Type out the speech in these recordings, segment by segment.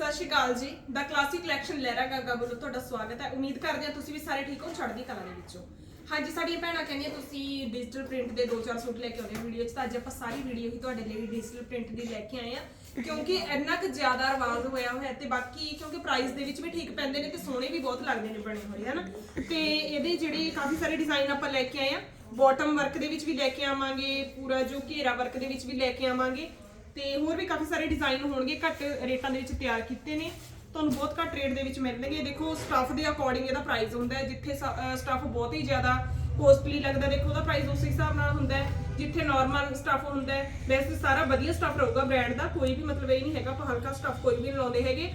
ਸਤਿ ਸ਼੍ਰੀ ਅਕਾਲ ਜੀ। ਦਾ ਕਲਾਸਿਕ ਕਲੈਕਸ਼ਨ ਲਹਿਰਾ ਗਾਗਾ ਵੱਲੋਂ ਤੁਹਾਡਾ ਸਵਾਗਤ ਹੈ। ਉਮੀਦ ਕਰਦੇ ਹਾਂ ਤੁਸੀਂ ਵੀ ਸਾਰੇ ਠੀਕ ਹੋ, ਚੜ੍ਹਦੀ ਕਲਾ ਦੇ ਵਿੱਚੋਂ ਹਾਂਜੀ, ਸਾਡੀਆਂ ਭੈਣਾਂ ਕਹਿੰਦੀਆਂ, ਤੁਸੀਂ ਡਿਜੀਟਲ ਪ੍ਰਿੰਟ ਦੇ ਦੋ ਚਾਰ ਸੂਟ ਲੈ ਕੇ ਆਉਂਦੇ ਹੋ ਵੀਡੀਓ 'ਚ। ਤਾਂ ਅੱਜ ਆਪਾਂ ਸਾਰੀ ਵੀਡੀਓ ਹੀ ਤੁਹਾਡੇ ਲਈ ਡਿਜੀਟਲ ਪ੍ਰਿੰਟ ਦੀ ਲੈ ਕੇ ਆਏ ਆ ਕਿਉਂਕਿ ਇੰਨਾ ਕੁ ਜ਼ਿਆਦਾ ਰਿਵਾਜ ਹੋਇਆ ਹੋਇਆ ਤੇ ਬਾਕੀ ਕਿਉਂਕਿ ਪ੍ਰਾਈਸ ਦੇ ਵਿੱਚ ਵੀ ਠੀਕ ਪੈਂਦੇ ਨੇ ਤੇ ਸੋਹਣੇ ਵੀ ਬਹੁਤ ਲੱਗਦੇ ਨੇ ਬਣੇ ਹੋਏ, ਹਨਾ? ਤੇ ਇਹਦੇ ਜਿਹੜੇ ਕਾਫੀ ਸਾਰੇ ਡਿਜ਼ਾਈਨ ਆਪਾਂ ਲੈ ਕੇ ਆਏ ਆ ਬਾਟਮ ਵਰਕ ਦੇ ਵਿੱਚ ਵੀ ਲੈ ਕੇ ਆਵਾਂਗੇ, ਪੂਰਾ ਜੋ ਘੇਰਾ ਵਰਕ ਦੇ ਵਿੱਚ ਵੀ ਲੈ ਕੇ ਆਵਾਂਗੇ। ਤੇ ਹੋਰ ਵੀ ਕਾਫੀ ਸਾਰੇ ਡਿਜ਼ਾਈਨ ਹੋਣਗੇ, ਘੱਟ ਰੇਟਾਂ ਦੇ ਵਿੱਚ ਤਿਆਰ ਕੀਤੇ ਨੇ। ਤੁਹਾਨੂੰ ਬਹੁਤ ਘੱਟ ਰੇਟ ਦੇ ਵਿੱਚ ਮਿਲਣਗੇ ਦੇਖੋ ਸਟੱਫ ਦੇ ਅਕੋਰਡਿੰਗ ਇਹਦਾ ਪ੍ਰਾਈਸ ਹੁੰਦਾ ਹੈ, ਜਿੱਥੇ ਸਟੱਫ ਬਹੁਤ ਹੀ ਜ਼ਿਆਦਾ ਕੋਸਟਲੀ ਲੱਗਦਾ, ਦੇਖੋ, ਉਹਦਾ ਪ੍ਰਾਈਸ ਉਸ ਹਿਸਾਬ ਨਾਲ ਹੁੰਦਾ ਹੈ, ਜਿੱਥੇ ਨਾਰਮਲ ਸਟੱਫ ਹੁੰਦਾ ਹੈ। ਵੈਸੇ ਸਾਰਾ ਵਧੀਆ ਸਟੱਫ ਰਹੂਗਾ ਬ੍ਰਾਂਡ ਦਾ, ਕੋਈ ਵੀ ਮਤਲਬ ਇਹ ਨਹੀਂ ਹੈਗਾ, ਆਪਾਂ ਹਲਕਾ ਸਟੱਫ ਕੋਈ ਵੀ ਨਹੀਂ ਲਾਉਂਦੇ ਹੈਗੇ।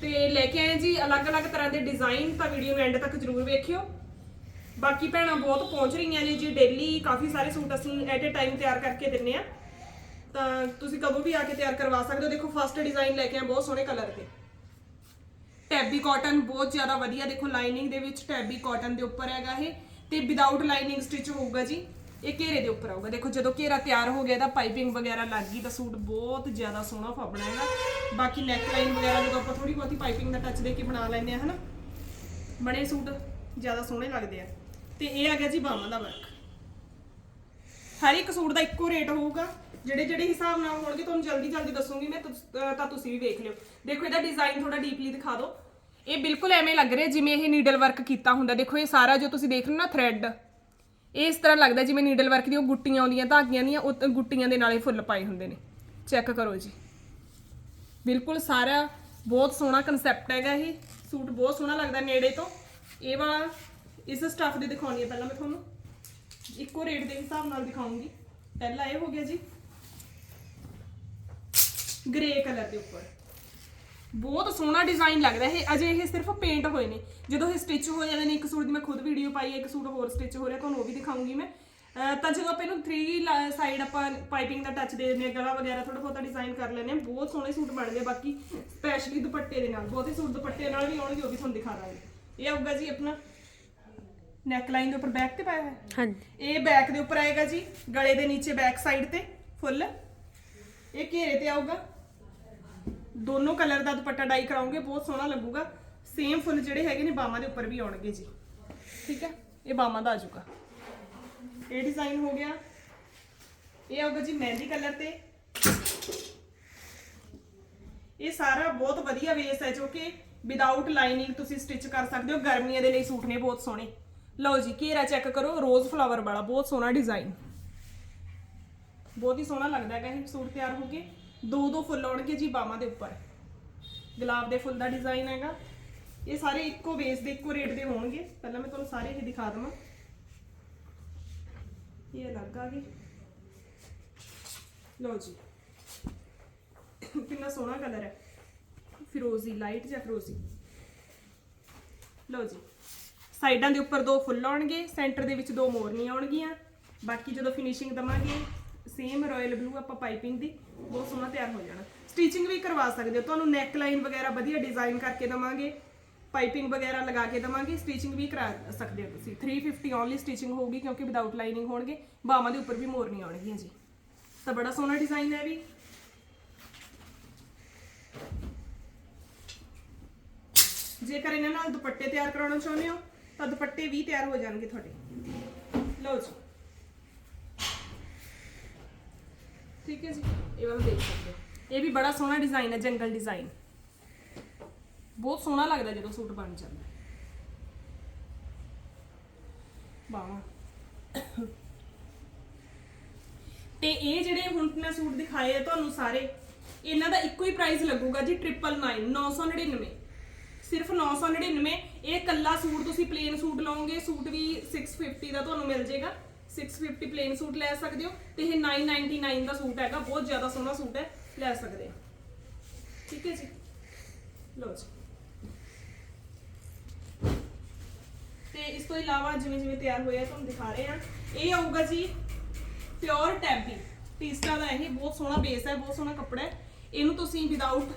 ਤੇ ਲੈ ਕੇ ਆਏ ਜੀ, ਅਲੱਗ-ਅਲੱਗ ਤਰ੍ਹਾਂ ਦੇ ਡਿਜ਼ਾਈਨ ਤਾਂ ਵੀਡੀਓ ਨੂੰ ਐਂਡ ਤੱਕ ਜ਼ਰੂਰ ਵੇਖਿਓ। ਬਾਕੀ ਭੈਣਾਂ ਬਹੁਤ ਪਹੁੰਚ ਰਹੀਆਂ ਨੇ ਜੀ ਡੇਲੀ ਕਾਫੀ ਸਾਰੇ ਸੂਟ ਅਸੀਂ ਐਟ ਅ ਟਾਈਮ ਤਿਆਰ ਕਰਕੇ ਦਿੰਨੇ ਆ। ਤਾਂ ਤੁਸੀਂ ਕਦੋਂ ਵੀ ਆ ਕੇ ਤਿਆਰ ਕਰਵਾ ਸਕਦੇ ਹੋ? ਦੇਖੋ ਫਸਟ ਡਿਜ਼ਾਈਨ ਲੈ ਕੇ ਆ ਬਹੁਤ ਸੋਹਣੇ ਕਲਰ ਦੇ। ਟੈਬੀ ਕਾਟਨ ਬਹੁਤ ਜ਼ਿਆਦਾ ਵਧੀਆ, ਦੇਖੋ ਲਾਈਨਿੰਗ ਦੇ ਵਿੱਚ ਟੈਬੀ ਕਾਟਨ ਦੇ ਉੱਪਰ ਹੈਗਾ ਇਹ। ਤੇ ਵਿਦਆਊਟ ਲਾਈਨਿੰਗ ਸਟਿਚ ਹੋਊਗਾ ਜੀ, ਇਹ ਘੇਰੇ ਦੇ ਉੱਪਰ ਆਊਗਾ। ਦੇਖੋ, ਜਦੋਂ ਘੇਰਾ ਤਿਆਰ ਹੋ ਗਿਆ ਇਹਦਾ ਪਾਈਪਿੰਗ ਵਗੈਰਾ ਲੱਗ ਗਈ, ਤਾਂ ਸੂਟ ਬਹੁਤ ਜ਼ਿਆਦਾ ਸੋਹਣਾ ਫੱਬਣਾ ਹੈਗਾ। ਬਾਕੀ ਨੈਕ ਲਾਈਨ ਵਗੈਰਾ ਜਦੋਂ ਆਪਾਂ ਥੋੜੀ ਬਹੁਤੀ ਪਾਈਪਿੰਗ ਦਾ ਟੱਚ ਦੇ ਕੇ ਬਣਾ ਲੈਂਦੇ ਆ ਹਨਾ? ਬਣੇ ਸੂਟ ਜ਼ਿਆਦਾ ਸੋਹਣੇ ਲੱਗਦੇ ਆ। ਤੇ ਇਹ ਆ ਗਿਆ ਜੀ ਬਾਹਾਂ ਦਾ ਵਰਕ ਹਰ ਇੱਕ ਸੂਟ ਦਾ ਇੱਕੋ ਰੇਟ ਹੋਊਗਾ। ਜਿਹੜੇ ਜਿਹੜੇ ਹਿਸਾਬ ਨਾਲ ਹੋਣਗੇ ਤੁਹਾਨੂੰ ਜਲਦੀ ਜਲਦੀ ਦੱਸੂਗੀ ਮੈਂ, ਤੁਸ- ਅਹ ਤਾਂ ਤੁਸੀਂ ਵੀ ਵੇਖ ਲਿਓ। ਦੇਖੋ, ਇਹਦਾ ਡਿਜ਼ਾਈਨ ਥੋੜਾ ਡੀਪਲੀ ਦਿਖਾ ਦਿਓ। ਇਹ ਬਿਲਕੁਲ ਐਵੇਂ ਲੱਗ ਰਿਹਾ ਜਿਵੇਂ ਇਹ ਨੀਡਲ ਵਰਕ ਕੀਤਾ ਹੁੰਦਾ। ਦੇਖੋ, ਇਹ ਸਾਰਾ ਜੋ ਤੁਸੀਂ ਦੇਖ ਰਹੇ ਹੋ ਨਾ ਥ੍ਰੈਡ ਇਹ ਇਸ ਤਰ੍ਹਾਂ ਲੱਗਦਾ ਜਿਵੇਂ ਨੀਡਲ ਵਰਕ ਦੀਆਂ ਉਹ ਗੁੱਟੀਆਂ ਆਉਂਦੀਆਂ, ਧਾਗੀਆਂ ਦੀਆਂ, ਉਹ ਗੁੱਟੀਆਂ ਦੇ ਨਾਲ ਨਾਲੇ ਫੁੱਲ ਪਾਏ ਹੁੰਦੇ ਨੇ। ਚੈੱਕ ਕਰੋ ਜੀ। ਬਿਲਕੁਲ ਸਾਰਾ ਬਹੁਤ ਸੋਹਣਾ ਕਨਸੈਪਟ ਹੈਗਾ ਇਹ। ਸੂਟ ਬਹੁਤ ਸੋਹਣਾ ਲੱਗਦਾ ਨੇੜੇ ਤੋਂ। ਇਹ ਵਾਲਾ, ਇਸ ਸਟੱਫ ਦੇ ਦਿਖਾਉਣੀ ਹੈ। ਪਹਿਲਾਂ ਮੈਂ ਤੁਹਾਨੂੰ ਇੱਕੋ ਰੇਟ ਦੇ ਹਿਸਾਬ ਨਾਲ ਦਿਖਾਉਂਗੀ। ਪਹਿਲਾ ਇਹ ਹੋ ਗਿਆ ਜੀ। ਗ੍ਰੇ ਕਲਰ ਦੇ ਉੱਪਰ। ਬਹੁਤ ਸੋਹਣਾ ਡਿਜ਼ਾਈਨ ਲੱਗਦਾ ਇਹ। ਅਜੇ ਇਹ ਸਿਰਫ ਪੇਂਟ ਹੋਏ ਨੇ। ਜਦੋਂ ਇਹ ਸਟਿਚ ਹੋ ਜਾਂਦੇ ਨੇ ਇੱਕ ਸੂਟ ਦੀ ਮੈਂ ਖੁਦ ਵੀਡੀਓ ਪਾਈ ਹੈ ਇੱਕ ਸੂਟ ਹੋਰ ਸਟਿਚ ਹੋ ਰਿਹਾ ਤੁਹਾਨੂੰ ਉਹ ਵੀ ਦਿਖਾਉਂਗੀ ਮੈਂ। ਤਾਂ ਜਦੋਂ ਆਪਾਂ ਇਹਨੂੰ 3 ਸਾਈਡ ਆਪਾਂ ਪਾਈਪਿੰਗ ਦਾ ਟੱਚ ਦੇ ਦਿੰਦੇ ਹਾਂ ਗਲਾ ਵਗੈਰਾ ਥੋੜਾ ਬਹੁਤਾ ਡਿਜ਼ਾਈਨ ਕਰ ਲੈਂਦੇ ਹਾਂ। ਬਹੁਤ ਸੋਹਣੇ ਸੂਟ ਬਣਦੇ ਆ ਬਾਕੀ ਸਪੈਸ਼ਲੀ ਦੁਪੱਟੇ ਦੇ ਨਾਲ। ਬਹੁਤੇ ਸੂਟ ਦੁਪੱਟੇ ਨਾਲ ਵੀ ਆਉਣਗੇ ਉਹ ਵੀ ਤੁਹਾਨੂੰ ਦਿਖਾ ਦਾਂਗੇ। ਇਹ ਆਊਗਾ ਜੀ ਆਪਣਾ ਨੈਕ ਲਾਈਨ ਦੇ ਉੱਪਰ ਬੈਕ ਤੇ ਪਾਇਆ ਹੋਇਆ। ਹਾਂਜੀ। ਇਹ ਬੈਕ ਦੇ ਉੱਪਰ ਆਏਗਾ ਜੀ ਗਲੇ ਦੇ ਨੀਚੇ ਬੈਕ ਸਾਈਡ ਤੇ ਫੁੱਲ ਇਹ ਘੇਰੇ ਤੇ ਆਊਗਾ। ਦੋਨੋਂ ਕਲਰ ਦਾ ਦੁਪੱਟਾ ਡਾਈ ਕਰਾਉਂਗੇ ਬਹੁਤ ਸੋਹਣਾ ਲੱਗੂਗਾ ਸੇਮ ਫੁੱਲ ਜਿਹੜੇ ਹੈਗੇ ਨੇ ਬਾਹਾਂ ਦੇ ਉੱਪਰ ਵੀ ਆਉਣਗੇ ਜੀ ਠੀਕ ਹੈ ਇਹ ਬਾਹਾਂ ਦਾ ਆ ਜਾਊਗਾ ਇਹ ਡਿਜ਼ਾਈਨ ਹੋ ਗਿਆ ਇਹ ਆਊਗਾ ਜੀ ਮਹਿੰਦੀ ਕਲਰ ਤੇ ਇਹ ਸਾਰਾ ਬਹੁਤ ਵਧੀਆ ਵੇਸ ਹੈ ਜੋ ਕਿ ਵਿਦਆਊਟ ਲਾਈਨਿੰਗ ਤੁਸੀਂ ਸਟਿਚ ਕਰ ਸਕਦੇ ਹੋ ਗਰਮੀਆਂ ਦੇ ਲਈ ਸੂਟ ਨੇ ਬਹੁਤ ਸੋਹਣੇ ਲਓ ਜੀ ਘੇਰਾ ਚੈੱਕ ਕਰੋ ਰੋਜ਼ ਫਲਾਵਰ ਵਾਲਾ ਬਹੁਤ ਸੋਹਣਾ ਡਿਜ਼ਾਈਨ ਬਹੁਤ ਹੀ ਸੋਹਣਾ ਲੱਗਦਾ ਹੈਗਾ ਇਹ ਸੂਟ ਤਿਆਰ ਹੋ ਕੇ ਦੋ ਦੋ ਫੁੱਲ ਆਉਣਗੇ ਜੀ ਬਾਹਾਂ ਦੇ ਉੱਪਰ। ਗੁਲਾਬ ਦੇ ਫੁੱਲ ਦਾ ਡਿਜ਼ਾਈਨ ਹੈਗਾ। ਇਹ ਸਾਰੇ ਇੱਕੋ ਬੇਸ ਦੇ, ਇੱਕੋ ਰੇਟ ਦੇ ਹੋਣਗੇ। ਪਹਿਲਾਂ ਮੈਂ ਤੁਹਾਨੂੰ ਸਾਰੇ ਇਹ ਦਿਖਾ ਦਵਾਂ। ਇਹ ਅਲੱਗ ਆ ਗਏ। ਲਓ ਜੀ। ਕਿੰਨਾ ਸੋਹਣਾ ਕਲਰ ਹੈ। ਫਿਰੋਜ਼ੀ ਲਾਈਟ ਜਾਂ ਫਿਰੋਜ਼ੀ? ਲਓ ਜੀ। ਸਾਈਡਾਂ ਦੇ ਉੱਪਰ ਦੋ ਫੁੱਲ ਆਉਣਗੇ ਸੈਂਟਰ ਦੇ ਵਿੱਚ ਦੋ ਮੋਰਨੀਆਂ ਆਉਣਗੀਆਂ। ਬਾਕੀ ਜਦੋਂ ਫਿਨਿਸ਼ਿੰਗ ਦਵਾਂਗੇ ਸੇਮ ਰਾਇਲ ਬਲੂ ਆਪਾਂ ਪਾਈਪਿੰਗ ਦੀ ਬਹੁਤ ਸੋਹਣਾ ਤਿਆਰ ਹੋ ਜਾਣਾ। ਸਟਿਚਿੰਗ ਵੀ ਕਰਵਾ ਸਕਦੇ ਹੋ। ਤੁਹਾਨੂੰ ਨੈਕ ਲਾਈਨ ਵਗੈਰਾ ਵਧੀਆ ਡਿਜ਼ਾਈਨ ਕਰਕੇ ਦਵਾਂਗੇ। ਪਾਈਪਿੰਗ ਵਗੈਰਾ ਲਗਾ ਕੇ ਦਵਾਂਗੇ। ਸਟਿਚਿੰਗ ਵੀ ਕਰਾ ਸਕਦੇ ਹੋ ਤੁਸੀਂ। 350 ਓਨਲੀ ਸਟਿਚਿੰਗ ਹੋਊਗੀ ਕਿਉਂਕਿ ਵਿਦਆਊਟ ਲਾਈਨਿੰਗ ਹੋਣਗੇ। ਬਾਹਾਂ ਦੇ ਉੱਪਰ ਵੀ ਮੋਰਨੀ ਆਉਣਗੀਆਂ ਜੀ। ਤਾਂ ਬੜਾ ਸੋਹਣਾ ਡਿਜ਼ਾਈਨ ਹੈ ਵੀ। ਜੇਕਰ ਇਹਨਾਂ ਨਾਲ ਦੁਪੱਟੇ ਤਿਆਰ ਕਰਾਉਣਾ ਚਾਹੁੰਦੇ ਹੋ, ਤਾਂ ਦੁਪੱਟੇ ਵੀ ਤਿਆਰ ਹੋ ਜਾਣਗੇ ਤੁਹਾਡੇ। ਲਓ ਜੀ। ਠੀਕ ਹੈ ਜੀ? ਇਹ ਵਾਲਾ ਦੇਖ ਸਕਦੇ ਹੋ। ਇਹ ਵੀ ਬੜਾ ਸੋਹਣਾ ਡਿਜ਼ਾਈਨ ਹੈ, ਜੰਗਲ ਡਿਜ਼ਾਈਨ ਬਹੁਤ ਸੋਹਣਾ ਲੱਗਦਾ ਜਦੋਂ ਸੂਟ ਬਣ ਜਾਂਦਾ। ਬਾਵਾ ਤੇ ਇਹ ਜਿਹੜੇ ਹੁਣ ਮੈਂ ਸੂਟ ਦਿਖਾਏ ਆ ਤੁਹਾਨੂੰ ਸਾਰੇ, ਇਹਨਾਂ ਦਾ ਇੱਕੋ ਹੀ ਪ੍ਰਾਈਸ ਲੱਗੂਗਾ ਜੀ 999 999 ਸਿਰਫ 999 ਇਹ ਕੱਲਾ ਸੂਟ ਤੁਸੀਂ ਪਲੇਨ ਸੂਟ ਲਓਗੇ, ਸੂਟ ਵੀ 650 ਦਾ ਤੁਹਾਨੂੰ ਮਿਲ ਜਾਏਗਾ। 650 ਪਲੇਨ ਸੂਟ ਲੈ ਸਕਦੇ ਹੋ ਤੇ ਇਹ 999 ਦਾ ਸੂਟ ਹੈਗਾ, ਬਹੁਤ ਜ਼ਿਆਦਾ ਸੋਹਣਾ ਸੂਟ ਹੈ, ਲੈ ਸਕਦੇ ਹੋ। ਠੀਕ ਹੈ ਜੀ? ਲਓ ਜੀ। ਤੇ ਇਸ ਤੋਂ ਇਲਾਵਾ ਜਿਵੇਂ ਜਿਵੇਂ ਤਿਆਰ ਹੋਇਆ ਤੁਹਾਨੂੰ ਦਿਖਾ ਰਹੇ ਹਾਂ। ਇਹ ਆਊਗਾ ਜੀ ਪਿਓਰ ਟੈਬੀ ਟੀਸਟਾ ਦਾ ਇਹ ਬਹੁਤ ਸੋਹਣਾ ਬੇਸ ਹੈ, ਬਹੁਤ ਸੋਹਣਾ ਕੱਪੜਾ ਹੈ। ਇਹਨੂੰ ਤੁਸੀਂ ਵਿਦਆਊਟ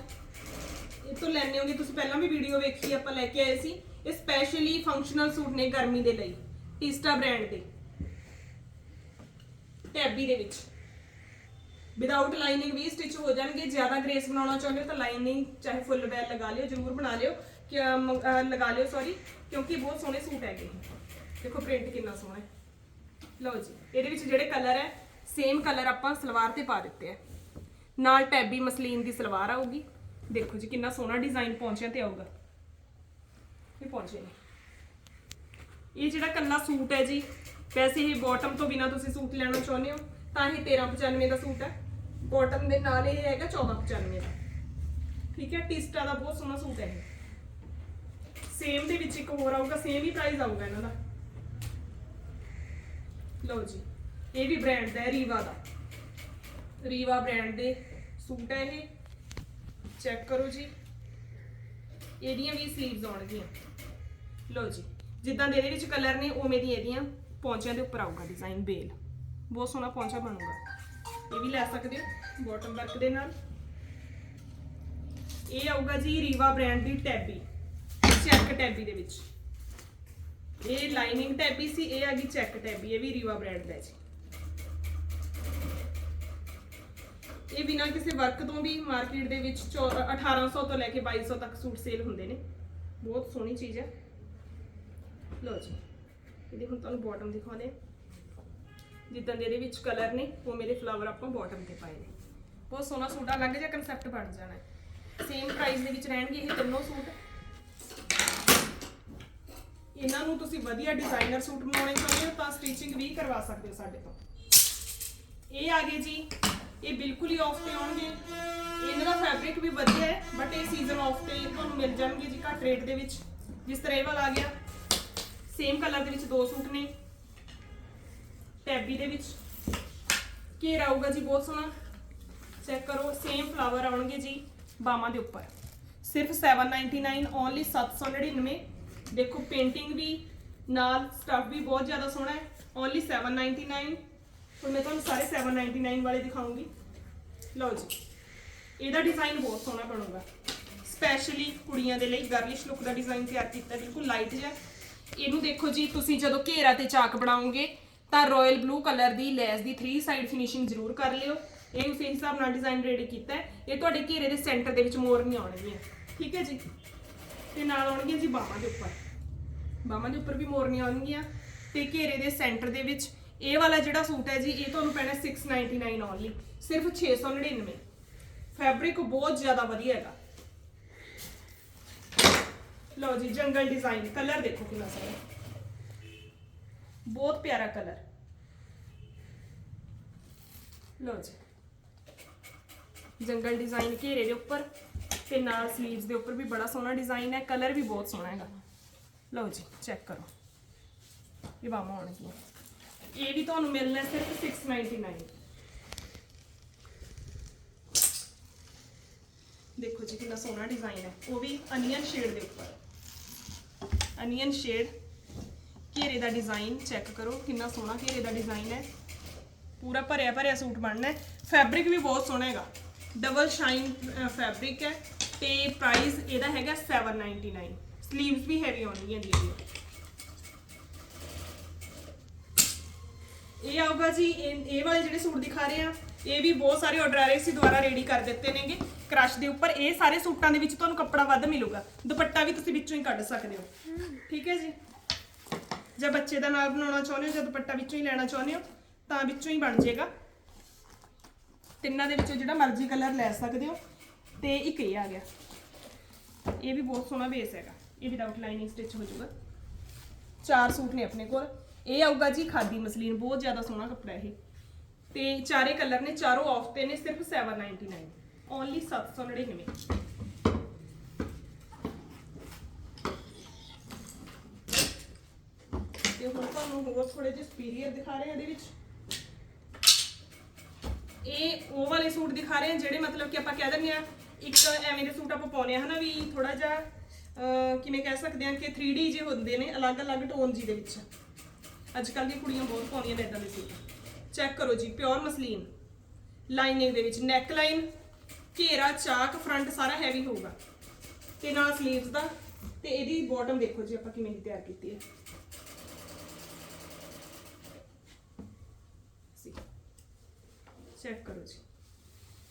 ਇਹ ਤੋਂ ਲੈਣੇ ਹੋਗੇ, ਤੁਸੀਂ ਪਹਿਲਾਂ ਵੀ ਵੀਡੀਓ ਵੇਖੀ, ਆਪਾਂ ਲੈ ਕੇ ਆਏ ਸੀ। ਇਹ ਸਪੈਸ਼ਲੀ ਫੰਕਸ਼ਨਲ ਸੂਟ ਨੇ ਗਰਮੀ ਦੇ ਲਈ ਟੀਸਟਾ ਬ੍ਰਾਂਡ ਦੇ। ਟੈਬੀ ਦੇ ਵਿੱਚ। ਵਿਦਆਊਟ ਲਾਈਨਿੰਗ ਵੀ ਸਟਿਚ ਹੋ ਜਾਣਗੇ, ਜ਼ਿਆਦਾ ਗ੍ਰੇਸ ਬਣਾਉਣਾ ਚਾਹੁੰਦੇ ਹੋ ਤਾਂ ਲਾਈਨਿੰਗ ਚਾਹੇ ਫੁੱਲ ਬੈਲ ਲਗਾ ਲਿਓ, ਜਰੂਰ ਬਣਾ ਲਿਓ। ਕਿ ਲਗਾ ਲਿਓ ਸੌਰੀ ਕਿਉਂਕਿ ਬਹੁਤ ਸੋਹਣੇ ਸੂਟ ਹੈਗੇ। ਇਹ। ਦੇਖੋ ਪ੍ਰਿੰਟ ਕਿੰਨਾ ਸੋਹਣਾ ਹੈ। ਲਓ ਜੀ, ਇਹਦੇ ਵਿੱਚ ਜਿਹੜੇ ਕਲਰ ਹੈ ਸੇਮ ਕਲਰ ਆਪਾਂ ਸਲਵਾਰ ਤੇ ਪਾ ਦਿੱਤੇ ਆ ਨਾਲ ਟੈਬੀ ਮਸਲੀਨ ਦੀ ਸਲਵਾਰ ਆਊਗੀ। ਦੇਖੋ ਜੀ, ਕਿੰਨਾ ਸੋਹਣਾ ਡਿਜ਼ਾਈਨ ਪਹੁੰਚਿਆ ਤੇ ਆਊਗਾ। ਇਹ ਪਹੁੰਚੇ ਨੇ। ਇਹ ਜਿਹੜਾ ਕੱਲਾ ਸੂਟ ਹੈ ਜੀ ਵੈਸੇ ਇਹ ਬਾਟਮ ਤੋਂ ਬਿਨਾ ਤੁਸੀਂ ਸੂਟ ਲੈਣਾ ਚਾਹੁੰਦੇ ਹੋ, ਤਾਂ ਇਹ 1395 ਦਾ ਸੂਟ ਹੈ। ਬਾਟਮ ਦੇ ਨਾਲ ਇਹ ਹੈਗਾ 1495 ਦਾ। ਠੀਕ ਹੈ, ਟਿਸਟਾ ਦਾ ਬਹੁਤ ਸੋਹਣਾ ਸੂਟ ਹੈ ਇਹ। ਸੇਮ ਦੇ ਵਿੱਚ ਇੱਕ ਹੋਰ ਆਊਗਾ ਸੇਮ ਹੀ ਪ੍ਰਾਈਸ ਆਊਗਾ ਇਹਨਾਂ ਦਾ। ਲਓ ਜੀ, ਇਹ ਵੀ ਬ੍ਰਾਂਡ ਦਾ ਹੈ ਰੀਵਾ ਦਾ। ਰੀਵਾ ਬ੍ਰਾਂਡ ਦੇ ਸੂਟ ਹੈ ਇਹ। ਚੈੱਕ ਕਰੋ ਜੀ। ਇਹਦੀਆਂ ਵੀ ਸਲੀਵਸ ਆਉਣਗੀਆਂ। ਲਓ ਜੀ, ਜਿੱਦਾਂ ਦੇ ਇਹਦੇ ਵਿੱਚ ਕਲਰ ਨੇ, ਉਵੇਂ ਦੀਆਂ ਇਹਦੀਆਂ। ਪੌਂਚਿਆਂ ਦੇ ਉੱਪਰ ਆਊਗਾ ਡਿਜ਼ਾਈਨ ਬੇਲ। ਬਹੁਤ ਸੋਹਣਾ ਪੌਂਚਾ ਬਣੂਗਾ। ਇਹ ਵੀ ਲੈ ਸਕਦੇ ਹੋ ਬਾਟਮ ਵਰਕ ਦੇ ਨਾਲ। ਇਹ ਆਊਗਾ ਜੀ ਰੀਵਾ ਬ੍ਰਾਂਡ ਦੀ ਟੈਬੀ ਚੈੱਕ ਟੈਬੀ ਦੇ ਵਿੱਚ। ਇਹ ਲਾਈਨਿੰਗ ਟੈਬੀ ਸੀ, ਇਹ ਆ ਗਈ ਚੈੱਕ ਟੈਬੀ ਇਹ ਵੀ ਰੀਵਾ ਬ੍ਰਾਂਡ ਦਾ ਜੀ। ਇਹ ਬਿਨਾਂ ਕਿਸੇ ਵਰਕ ਤੋਂ ਵੀ ਮਾਰਕੀਟ ਦੇ ਵਿੱਚ ਚੌ- 1800 ਤੋਂ ਲੈ ਕੇ 2200 ਤੱਕ ਸੂਟ ਸੇਲ ਹੁੰਦੇ ਨੇ। ਬਹੁਤ ਸੋਹਣੀ ਚੀਜ਼ ਹੈ। ਲਓ ਜੀ। ਇਹਦੇ ਹੁਣ ਤੁਹਾਨੂੰ ਬਾਟਮ ਦਿਖਾਉਂਦੇ ਜਿੱਦਾਂ ਦੇ ਇਹਦੇ ਵਿੱਚ ਕਲਰ ਨੇ, ਉਹ ਮੇਰੇ ਫਲਾਵਰ ਆਪਾਂ ਬਾਟਮ ਤੇ ਪਾਏ ਨੇ। ਬਹੁਤ ਸੋਹਣਾ ਸੂਟ ਆ, ਅਲੱਗ ਜਿਹਾ ਕਨਸੈਪਟ ਬਣ ਜਾਣਾ। ਸੇਮ ਪ੍ਰਾਈਸ ਦੇ ਵਿੱਚ ਰਹਿਣਗੇ ਇਹ ਤਿੰਨੋਂ ਸੂਟ। ਇਹਨਾਂ ਨੂੰ ਤੁਸੀਂ ਵਧੀਆ ਡਿਜ਼ਾਈਨਰ ਸੂਟ ਬਣਾਉਣੇ ਚਾਹੁੰਦੇ ਹੋ ਤਾਂ ਸਟਿਚਿੰਗ ਵੀ ਕਰਵਾ ਸਕਦੇ ਹੋ ਸਾਡੇ ਤੋਂ। ਇਹ ਆ ਗਏ ਜੀ, ਇਹ ਬਿਲਕੁਲ ਹੀ ਆਫ ਤੇ ਆਉਣਗੇ। ਇਹਨਾਂ ਦਾ ਫੈਬਰਿਕ ਵੀ ਵਧੀਆ ਹੈ ਬਟ ਇਹ ਸੀਜ਼ਨ ਆਫ ਤੇ ਤੁਹਾਨੂੰ ਮਿਲ ਜਾਣਗੇ ਜੀ ਘੱਟ ਰੇਟ ਦੇ ਵਿੱਚ। ਜਿਸ ਤਰ੍ਹਾਂ ਇਹ ਵਾਲਾ ਆ ਗਿਆ ਸੇਮ ਕਲਰ ਦੇ ਵਿੱਚ ਦੋ ਸੂਟ ਨੇ। ਟੈਬੀ ਦੇ ਵਿੱਚ। ਘੇਰਾ ਆਊਗਾ ਜੀ, ਬਹੁਤ ਸੋਹਣਾ। ਚੈੱਕ ਕਰੋ ਸੇਮ ਫਲਾਵਰ ਆਉਣਗੇ ਜੀ, ਬਾਹਾਂ ਦੇ ਉੱਪਰ। ਸਿਰਫ 799 ਓਨਲੀ 799 ਦੇਖੋ ਪੇਂਟਿੰਗ ਵੀ ਨਾਲ ਸਟਫ ਵੀ ਬਹੁਤ ਜ਼ਿਆਦਾ ਸੋਹਣਾ ਹੈ। ਓਨਲੀ 799 ਹੁਣ ਮੈਂ ਤੁਹਾਨੂੰ ਸਾਰੇ 799 ਵਾਲੇ ਦਿਖਾਉਂਗੀ। ਲਓ ਜੀ, ਇਹਦਾ ਡਿਜ਼ਾਈਨ ਬਹੁਤ ਸੋਹਣਾ ਬਣੂਗਾ। ਸਪੈਸ਼ਲੀ ਕੁੜੀਆਂ ਦੇ ਲਈ ਗਰਲਿਸ਼ ਲੁੱਕ ਦਾ ਡਿਜ਼ਾਈਨ ਤਿਆਰ ਕੀਤਾ। ਬਿਲਕੁਲ ਲਾਈਟ ਜਿਹਾ। ਇਹਨੂੰ ਦੇਖੋ ਜੀ, ਤੁਸੀਂ ਜਦੋਂ ਘੇਰਾ ਤੇ ਚਾਕ ਬਣਾਓਗੇ, ਤਾਂ ਰਾਇਲ ਬਲੂ ਕਲਰ ਦੀ ਲੈਸ ਦੀ 3 ਸਾਈਡ ਫਿਨਿਸ਼ਿੰਗ ਜ਼ਰੂਰ ਕਰ ਲਿਓ। ਇਹ ਉਸੇ ਹਿਸਾਬ ਨਾਲ ਡਿਜ਼ਾਈਨ ਰੈਡੀ ਕੀਤਾ ਹੈ। ਇਹ ਤੁਹਾਡੇ ਘੇਰੇ ਦੇ ਸੈਂਟਰ ਦੇ ਵਿੱਚ ਮੋਰ ਨਹੀਂ ਆਉਣਗੀਆਂ। ਠੀਕ ਹੈ ਜੀ? ਤੇ ਨਾਲ ਆਉਣਗੀਆਂ ਜੀ ਬਾਹਾਂ ਦੇ ਉੱਪਰ। ਬਾਹਾਂ ਦੇ ਉੱਪਰ ਵੀ ਮੋਰਨੀਆਂ ਆਉਣਗੀਆਂ। ਤੇ ਘੇਰੇ ਦੇ ਸੈਂਟਰ ਦੇ ਵਿੱਚ ਇਹ ਵਾਲਾ ਜਿਹੜਾ ਸੂਟ ਹੈ ਜੀ, ਇਹ ਤੁਹਾਨੂੰ ਪੈਣਾ 699 ਓਨਲੀ ਸਿਰਫ 699 ਫੈਬਰਿਕ ਬਹੁਤ ਜ਼ਿਆਦਾ ਵਧੀਆ ਹੈਗਾ। ਲਓ ਜੀ, ਜੰਗਲ ਡਿਜ਼ਾਈਨ ਕਲਰ ਦੇਖੋ ਕਿੰਨਾ ਸੋਹਣਾ। ਬਹੁਤ ਪਿਆਰਾ ਕਲਰ ਲਓ ਜੀ। ਜੰਗਲ ਡਿਜ਼ਾਈਨ ਘੇਰੇ ਦੇ ਉੱਪਰ ਤੇ ਨਾਲ ਸਲੀਵਸ ਦੇ ਉੱਪਰ ਵੀ ਬੜਾ ਸੋਹਣਾ ਡਿਜ਼ਾਈਨ ਹੈ ਕਲਰ ਵੀ ਬਹੁਤ ਸੋਹਣਾ ਹੈਗਾ। ਲਓ ਜੀ ਚੈੱਕ ਕਰੋ। ਇਹ ਬਾਹਾਂ ਆਉਣਗੀਆਂ ਇਹ ਵੀ ਤੁਹਾਨੂੰ ਮਿਲਣਾ ਹੈ ਸਿਰਫ 699 ਦੇਖੋ ਜੀ, ਕਿੰਨਾ ਸੋਹਣਾ ਡਿਜ਼ਾਈਨ ਹੈ। ਉਹ ਵੀ ਅਨੀਅਨ ਸ਼ੇਡ ਦੇ ਉੱਪਰ। Onion shade. ਘੇਰੇ ਦਾ ਡਿਜ਼ਾਈਨ ਚੈੱਕ ਕਰੋ, ਕਿੰਨਾ ਸੋਹਣਾ ਘੇਰੇ ਦਾ ਡਿਜ਼ਾਈਨ ਹੈ। ਪੂਰਾ ਭਰਿਆ ਭਰਿਆ ਸੂਟ ਬਣਨਾ ਹੈ। ਫੈਬਰਿਕ ਵੀ ਬਹੁਤ ਸੋਹਣਾ ਹੈਗਾ। ਡਬਲ ਸ਼ਾਈਨ ਫੈਬਰਿਕ ਹੈ ਤੇ ਪ੍ਰਾਈਸ ਇਹਦਾ ਹੈਗਾ 799 ਸਲੀਵਸ ਵੀ ਹੈਵੀ ਆਉਣਗੀਆਂ ਜੀ ਇਹ ਆਊਗਾ ਜੀ, ਇਹ ਵਾਲੇ ਜਿਹੜੇ ਸੂਟ ਦਿਖਾ ਰਹੇ ਆ ਇਹ ਵੀ ਬਹੁਤ ਸਾਰੇ ਆਰਡਰ ਆ ਰਹੇ ਸੀ, ਦੁਬਾਰਾ ਰੈਡੀ ਕਰ ਦਿੱਤੇ ਨੇਗੇ। ਕ੍ਰਸ਼ ਦੇ ਉੱਪਰ ਇਹ ਸਾਰੇ ਸੂਟਾਂ ਦੇ ਵਿੱਚ ਤੁਹਾਨੂੰ ਕੱਪੜਾ ਵੱਧ ਮਿਲੂਗਾ। ਦੁਪੱਟਾ ਵੀ ਤੁਸੀਂ ਵਿੱਚੋਂ ਹੀ ਕੱਢ ਸਕਦੇ ਹੋ। ਠੀਕ ਹੈ ਜੀ? ਜੇ ਬੱਚੇ ਦਾ ਨਾਲ ਬਣਾਉਣਾ ਚਾਹੁੰਦੇ ਹੋ, ਜਾਂ ਦੁਪੱਟਾ ਵਿੱਚੋਂ ਹੀ ਲੈਣਾ ਚਾਹੁੰਦੇ ਹੋ, ਤਾਂ ਵਿੱਚੋਂ ਹੀ ਬਣ ਜਾਏਗਾ। ਤਿੰਨਾਂ ਦੇ ਵਿੱਚੋਂ ਜਿਹੜਾ ਮਰਜ਼ੀ ਕਲਰ ਲੈ ਸਕਦੇ ਹੋ। ਤੇ ਇੱਕ ਇਹ ਆ ਗਿਆ। ਇਹ ਵੀ ਬਹੁਤ ਸੋਹਣਾ ਬੇਸ ਹੈਗਾ। ਇਹ ਵਿਦਆਊਟ ਲਾਈਨਿੰਗ ਸਟਿਚ ਹੋ ਜਾਊਗਾ। ਚਾਰ ਸੂਟ ਨੇ ਆਪਣੇ ਕੋਲ। ਇਹ ਆਊਗਾ ਜੀ ਖਾਦੀ ਮਸਲੀਨ। ਬਹੁਤ ਜ਼ਿਆਦਾ ਸੋਹਣਾ ਕੱਪੜਾ ਇਹ। ਤੇ ਚਾਰੇ ਕਲਰ ਨੇ, ਚਾਰੋਂ ਆਫ ਤੇ ਨੇ, ਸਿਰਫ 799 ਓਨਲੀ 799 ਤੇ ਹੁਣ ਤੁਹਾਨੂੰ ਹੋਰ ਥੋੜੇ ਜਿਹੇ ਸੁਪੀਰੀਅਰ ਦਿਖਾ ਰਹੇ ਆ ਇਹਦੇ ਵਿੱਚ। ਇਹ ਉਹ ਵਾਲੇ ਸੂਟ ਦਿਖਾ ਰਹੇ ਆ ਜਿਹੜੇ ਮਤਲਬ ਕਿ ਆਪਾਂ ਕਹਿ ਦਿੰਦੇ ਆ ਇੱਕ ਐਵੇਂ ਦੇ ਸੂਟ ਆਪਾਂ ਪਾਉਨੇ ਆ ਹਨਾ, ਵੀ ਥੋੜਾ ਜਿਹਾ ਕਿਵੇਂ ਕਹਿ ਸਕਦੇ ਆ ਕਿ 3D ਜੇ ਹੁੰਦੇ ਨੇ, ਅਲੱਗ-ਅਲੱਗ ਟੋਨ ਜੀ ਦੇ ਵਿੱਚ। ਅੱਜ ਕੱਲ੍ਹ ਦੀਆਂ ਕੁੜੀਆਂ ਬਹੁਤ ਪਾਉਂਦੀਆਂ ਨੇ ਇਦਾਂ ਦੇ ਸੂਟ। ਚੈੱਕ ਕਰੋ ਜੀ ਪਿਓਰ ਮਸਲੀਨ ਲਾਈਨਿੰਗ ਦੇ ਵਿੱਚ ਨੈਕ ਲਾਈਨ ਘੇਰਾ, ਚਾਕ ਫਰੰਟ ਸਾਰਾ ਹੈਵੀ ਹੋਊਗਾ। ਤੇ ਨਾਲ ਸਲੀਵਸ ਦਾ। ਤੇ ਇਹਦੀ ਬਾਟਮ ਦੇਖੋ ਜੀ, ਆਪਾਂ ਕਿਵੇਂ ਦੀ ਤਿਆਰ ਕੀਤੀ ਹੈ। ਚੈੱਕ ਕਰੋ ਜੀ।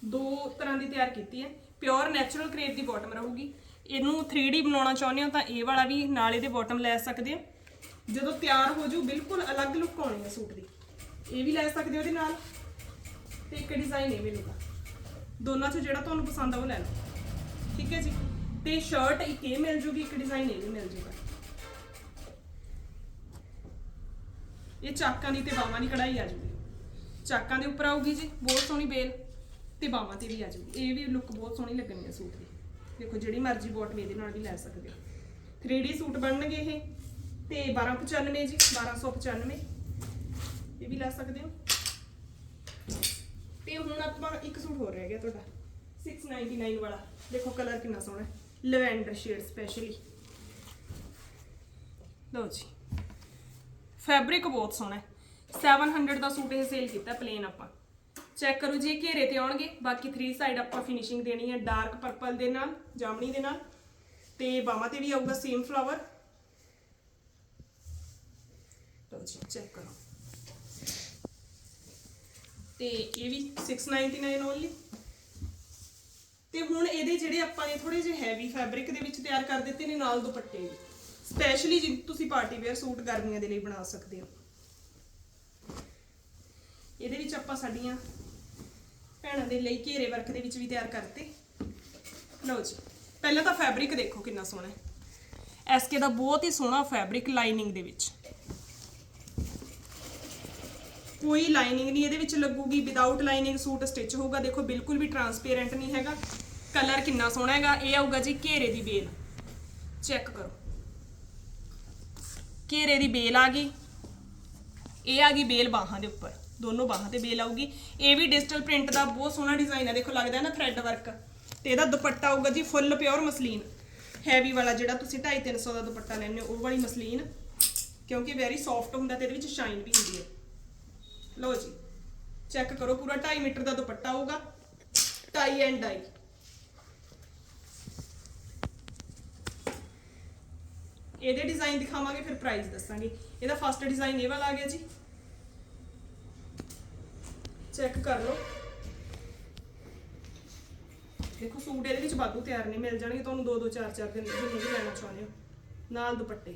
ਦੋ ਤਰ੍ਹਾਂ ਦੀ ਤਿਆਰ ਕੀਤੀ ਹੈ। ਪਿਓਰ ਨੈਚੁਰਲ ਕਰੇਪ ਦੀ ਬਾਟਮ ਰਹੂਗੀ। ਇਹਨੂੰ 3D ਬਣਾਉਣਾ ਚਾਹੁੰਦੇ ਹੋ ਤਾਂ ਇਹ ਵਾਲਾ ਵੀ ਨਾਲ ਇਹਦੇ ਬਾਟਮ ਲੈ ਸਕਦੇ ਹੋ ਜਦੋਂ ਤਿਆਰ ਹੋ ਜੂ, ਬਿਲਕੁਲ ਅਲੱਗ ਲੁੱਕ ਆਉਣੀ ਹੈ ਸੂਟ ਦੀ। ਇਹ ਵੀ ਲੈ ਸਕਦੇ ਹੋ ਇਹਦੇ ਨਾਲ? ਤੇ ਇੱਕ ਡਿਜ਼ਾਈਨ ਇਹ ਮਿਲੂਗਾ ਦੋਨਾਂ ਚੋਂ ਜਿਹੜਾ ਤੁਹਾਨੂੰ ਪਸੰਦ ਆ ਉਹ ਲੈ ਲਓ। ਠੀਕ ਹੈ ਜੀ? ਤੇ ਸ਼ਰਟ ਇੱਕ ਇਹ ਮਿਲ ਜੂਗੀ, ਇੱਕ ਡਿਜ਼ਾਈਨ ਇਹ ਵੀ ਮਿਲ ਜੂਗਾ। ਇਹ ਚਾਕਾਂ ਦੀ ਤੇ ਬਾਵਾਂ ਦੀ ਕਢਾਈ ਆ ਜੂਗੀ। ਚਾਕਾਂ ਦੇ ਉੱਪਰ ਆਊਗੀ ਜੀ, ਬਹੁਤ ਸੋਹਣੀ ਬੇਲ। ਤੇ ਬਾਹਾਂ ਤੇ ਵੀ ਆ ਜੂਗੀ। ਇਹ ਵੀ ਲੁੱਕ ਬਹੁਤ ਸੋਹਣੀ ਲੱਗਣੀ ਹੈ ਸੂਟ ਦੀ। ਦੇਖੋ, ਜਿਹੜੀ ਮਰਜ਼ੀ ਬੋਟਮ ਇਹਦੇ ਨਾਲ ਵੀ ਲੈ ਸਕਦੇ ਹੋ। 3D ਸੂਟ ਬਣਨਗੇ ਇਹ। ਤੇ 1295 ਜੀ 1295 ਇਹ ਵੀ ਲੈ ਸਕਦੇ ਹੋ। ਤੇ ਹੁਣ ਆਪਾਂ ਇੱਕ ਸੂਟ ਹੋਰ ਰਹਿ ਗਿਆ ਤੁਹਾਡਾ। 699 ਵਾਲਾ। ਦੇਖੋ ਕਲਰ ਕਿੰਨਾ ਸੋਹਣਾ ਹੈ। ਲਵੈਂਡਰ ਸ਼ੇਡ ਸਪੈਸ਼ਲੀ ਲਓ ਜੀ। ਫੈਬਰਿਕ ਬਹੁਤ ਸੋਹਣਾ ਹੈ। 700 ਦਾ ਸੂਟ ਇਹ ਸੇਲ ਕੀਤਾ ਪਲੇਨ ਆਪਾਂ। ਚੈੱਕ ਕਰੋ ਜੀ ਇਹ ਘੇਰੇ ਤੇ ਆਉਣਗੇ। ਬਾਕੀ 3 ਸਾਈਡ ਆਪਾਂ ਫਿਨਿਸ਼ਿੰਗ ਦੇਣੀ ਹੈ ਡਾਰਕ ਪਰਪਲ ਦੇ ਨਾਲ, ਜਾਮਣੀ ਦੇ ਨਾਲ। ਤੇ ਬਾਹਾਂ ਤੇ ਵੀ ਆਊਗਾ ਸੇਮ ਫਲਾਵਰ ਲਓ ਜੀ ਚੈੱਕ ਕਰੋ। ਤੇ ਇਹ ਵੀ 699 ਓਨਲੀ ਤੇ ਹੁਣ ਇਹਦੇ ਜਿਹੜੇ ਆਪਾਂ ਨੇ ਥੋੜੇ ਜਿਹੇ ਹੈਵੀ ਫੈਬਰਿਕ ਦੇ ਵਿੱਚ ਤਿਆਰ ਕਰ ਦਿੱਤੇ ਨੇ ਨਾਲ ਦੁਪੱਟੇ ਵੀ। ਸਪੈਸ਼ਲੀ ਜੇ, ਤੁਸੀਂ ਪਾਰਟੀ ਵੇਅਰ ਸੂਟ ਗਰਮੀਆਂ ਦੇ ਲਈ ਬਣਾ ਸਕਦੇ ਹੋ। ਇਹਦੇ ਵਿੱਚ ਆਪਾਂ ਸਾਡੀਆਂ ਭੈਣਾਂ ਦੇ ਲਈ ਘੇਰੇ ਵਰਕ ਦੇ ਵਿੱਚ ਵੀ ਤਿਆਰ ਕਰਤੇ। ਲਓ ਜੀ, ਪਹਿਲਾਂ ਤਾਂ ਫੈਬਰਿਕ ਦੇਖੋ ਕਿੰਨਾ ਸੋਹਣਾ ਹੈ। ਐਸਕੇ ਦਾ ਬਹੁਤ ਹੀ ਸੋਹਣਾ ਫੈਬਰਿਕ ਲਾਈਨਿੰਗ ਦੇ ਵਿੱਚ। ਕੋਈ ਲਾਈਨਿੰਗ ਨਹੀਂ, ਇਹਦੇ ਵਿੱਚ ਲੱਗੂਗੀ ਵਿਦਆਊਟ ਲਾਈਨਿੰਗ ਸੂਟ ਸਟਿਚ ਹੋਊਗਾ। ਦੇਖੋ, ਬਿਲਕੁਲ ਵੀ ਟਰਾਂਸਪੇਰੈਂਟ ਨਹੀਂ ਹੈਗਾ। ਕਲਰ ਕਿੰਨਾ ਸੋਹਣਾ ਹੈਗਾ, ਇਹ ਆਊਗਾ ਜੀ ਘੇਰੇ ਦੀ ਬੇਲ। ਚੈੱਕ ਕਰੋ। ਘੇਰੇ ਦੀ ਬੇਲ ਆ ਗਈ। ਇਹ ਆ ਗਈ ਬੇਲ ਬਾਹਾਂ ਦੇ ਉੱਪਰ। ਦੋਨੋਂ ਬਾਹਾਂ ਤੇ ਬੇਲ ਆਊਗੀ। ਇਹ ਵੀ ਡਿਜੀਟਲ ਪ੍ਰਿੰਟ ਦਾ ਬਹੁਤ ਸੋਹਣਾ ਡਿਜ਼ਾਈਨ ਹੈ ਦੇਖੋ, ਲੱਗਦਾ ਹੈ ਨਾ ਥ੍ਰੈਡ ਵਰਕ ਤੇ ਇਹਦਾ ਦੁਪੱਟਾ ਆਊਗਾ ਜੀ ਫੁੱਲ ਪਿਓਰ ਮਸਲੀਨ। ਹੈਵੀ ਵਾਲਾ ਜਿਹੜਾ ਤੁਸੀਂ 2.5 300 ਦਾ ਦੁਪੱਟਾ ਲੈਂਦੇ ਹੋ, ਉਹ ਵਾਲੀ ਮਸਲੀਨ। ਕਿਉਂਕਿ ਵੈਰੀ ਸੌਫਟ ਹੁੰਦਾ ਤੇ ਇਹਦੇ ਵਿੱਚ ਸ਼ਾਈਨ ਵੀ ਹੁੰਦੀ ਹੈ। ਲਓ ਜੀ ਚੈੱਕ ਕਰੋ ਪੂਰਾ 2.5 ਮੀਟਰ ਦਾ ਦੁਪੱਟਾ ਹੋਊਗਾ ਟਾਈ ਐਂਡ ਡਾਈ ਇਹਦੇ ਡਿਜ਼ਾਈਨ ਦਿਖਾਵਾਂਗੇ, ਫਿਰ ਪ੍ਰਾਈਸ ਦੱਸਾਂਗੇ। ਇਹਦਾ ਫਸਟ ਡਿਜ਼ਾਈਨ ਇਹ ਵਾਲਾ ਆ ਗਿਆ ਜੀ। ਚੈੱਕ ਕਰ ਲਓ। ਦੇਖੋ, ਸੂਟ ਇਹਦੇ ਵਿੱਚ ਵਾਧੂ ਤਿਆਰ ਨਹੀਂ ਮਿਲ ਜਾਣਗੇ ਤੁਹਾਨੂੰ 2 2 4 4 ਦਿਨ ਜਿੰਨੇ ਵੀ ਲੈਣਾ ਚਾਹੁੰਦੇ ਹੋ। ਨਾਲ ਦੁਪੱਟੇ।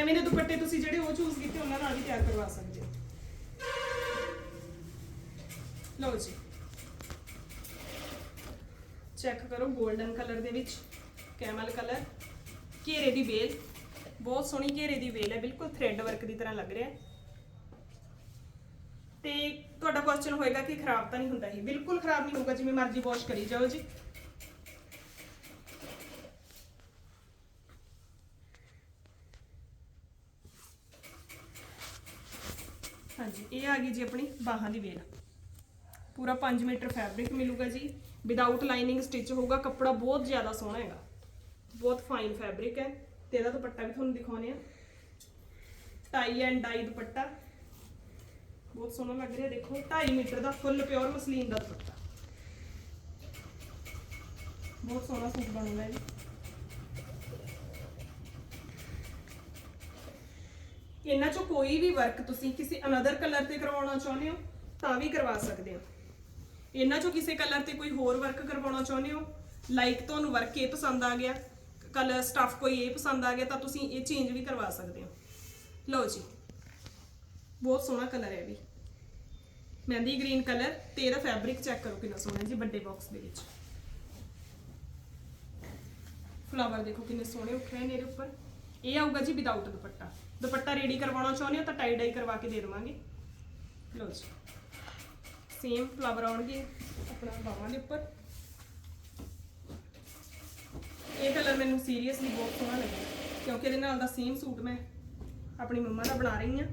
ਐਵੇਂ ਦੇ ਦੁਪੱਟੇ ਤੁਸੀਂ ਜਿਹੜੇ ਉਹ ਚੂਜ਼ ਕੀਤੇ, ਉਹਨਾਂ ਨਾਲ ਵੀ ਤਿਆਰ ਕਰਵਾ ਸਕਦੇ ਹੋ। ਲਓ ਜੀ। ਚੈੱਕ ਕਰੋ 골ਡਨ ਕਲਰ ਦੇ ਵਿੱਚ। ਕੈਮਲ ਕਲਰ ਘੇਰੇ ਦੀ ਵੇਲ। ਬਹੁਤ ਸੋਹਣੀ ਘੇਰੇ ਦੀ ਵੇਲ ਹੈ। ਬਿਲਕੁਲ ਥ੍ਰੈਡ ਵਰਕ ਦੀ ਤਰ੍ਹਾਂ ਲੱਗ ਰਿਹਾ ਹੈ। ਤੇ ਤੁਹਾਡਾ ਕੁਐਸਚਨ ਹੋਏਗਾ ਕਿ ਖਰਾਬ ਤਾਂ ਨਹੀਂ ਹੁੰਦਾ ਇਹ ਬਿਲਕੁਲ ਖਰਾਬ ਨਹੀਂ ਹੋਊਗਾ, ਜਿਵੇਂ ਮਰਜ਼ੀ ਵਾਸ਼ ਕਰੀ ਜਾਓ ਜੀ। ਹਾਂਜੀ, ਇਹ ਆ ਗਈ ਜੀ ਆਪਣੀ ਬਾਹਾਂ ਦੀ ਵੇਲ। ਪੂਰਾ 5 ਮੀਟਰ ਫੈਬਰਿਕ ਮਿਲੂਗਾ ਜੀ। ਵਿਦਆਊਟ ਲਾਈਨਿੰਗ ਸਟਿਚ ਹੋਊਗਾ, ਕੱਪੜਾ ਬਹੁਤ ਜ਼ਿਆਦਾ ਸੋਹਣਾ ਹੈਗਾ। ਬਹੁਤ ਫਾਈਨ ਫੈਬਰਿਕ ਹੈ। ਤੇ ਇਹਦਾ ਦੁਪੱਟਾ ਵੀ ਤੁਹਾਨੂੰ ਦਿਖਾਉਣੇ ਆ ਟਾਈ ਐਂਡ ਡਾਈ ਦੁਪੱਟਾ। ਬਹੁਤ ਸੋਹਣਾ ਲੱਗ ਰਿਹਾ, ਦੇਖੋ। 2.5 ਮੀਟਰ ਦਾ ਫੁੱਲ ਪਿਓਰ ਮਸਲੀਨ ਦਾ ਦੁਪੱਟਾ। ਬਹੁਤ ਸੋਹਣਾ ਸੂਟ ਬਣੂਗਾ ਜੀ। ਇਹਨਾਂ ਚੋਂ ਕੋਈ ਵੀ ਵਰਕ ਤੁਸੀਂ ਕਿਸੇ ਅਨਦਰ ਕਲਰ ਤੇ ਕਰਵਾਉਣਾ ਚਾਹੁੰਦੇ ਹੋ, ਤਾਂ ਵੀ ਕਰਵਾ ਸਕਦੇ ਹੋ। ਇਹਨਾਂ ਚੋਂ ਕਿਸੇ ਕਲਰ ਤੇ ਕੋਈ ਹੋਰ ਵਰਕ ਕਰਵਾਉਣਾ ਚਾਹੁੰਦੇ ਹੋ? ਲਾਈਕ ਤੁਹਾਨੂੰ ਵਰਕ ਇਹ ਪਸੰਦ ਆ ਗਿਆ ਕਲਰ ਸਟਫ ਕੋਈ ਇਹ ਪਸੰਦ ਆ ਗਿਆ, ਤਾਂ ਤੁਸੀਂ ਇਹ ਚੇਂਜ ਵੀ ਕਰਵਾ ਸਕਦੇ ਹੋ। ਲਓ ਜੀ, ਬਹੁਤ ਸੋਹਣਾ ਕਲਰ ਹੈ ਵੀ। ਮਹਿੰਦੀ ਗ੍ਰੀਨ ਕਲਰ ਤੇ ਇਹਦਾ ਫੈਬਰਿਕ ਚੈੱਕ ਕਰੋ ਕਿੰਨਾ ਸੋਹਣਾ ਜੀ, ਵੱਡੇ ਬਾਕਸ ਦੇ ਵਿੱਚ। ਫਲਾਵਰ ਦੇਖੋ ਕਿੰਨੇ ਸੋਹਣੇ ਉੱਠੇ ਨੇ ਇਹਦੇ ਉੱਪਰ। ਇਹ ਆਊਗਾ ਜੀ ਵਿਦਆਊਟ ਦੁਪੱਟਾ। ਦੁਪੱਟਾ ਰੈਡੀ ਕਰਵਾਉਣਾ ਚਾਹੁੰਦੇ ਹੋ ਤਾਂ ਟਾਈ ਡਾਈ ਕਰਵਾ ਕੇ ਦੇ ਦੇਵਾਂਗੇ। ਲਓ ਜੀ। ਸੇਮ ਫਲਾਵਰ ਆਉਣਗੇ ਆਪਣਾ ਬਾਹਾਂ ਦੇ ਉੱਪਰ। ਇਹ ਕਲਰ ਮੈਨੂੰ ਸੀਰੀਅਸਲੀ ਬਹੁਤ ਸੋਹਣਾ ਲੱਗਿਆ, ਕਿਉਂਕਿ ਇਹਦੇ ਨਾਲ ਦਾ ਸੇਮ ਸੂਟ ਮੈਂ ਆਪਣੀ ਮੰਮਾ ਦਾ ਬਣਾ ਰਹੀ ਹਾਂ।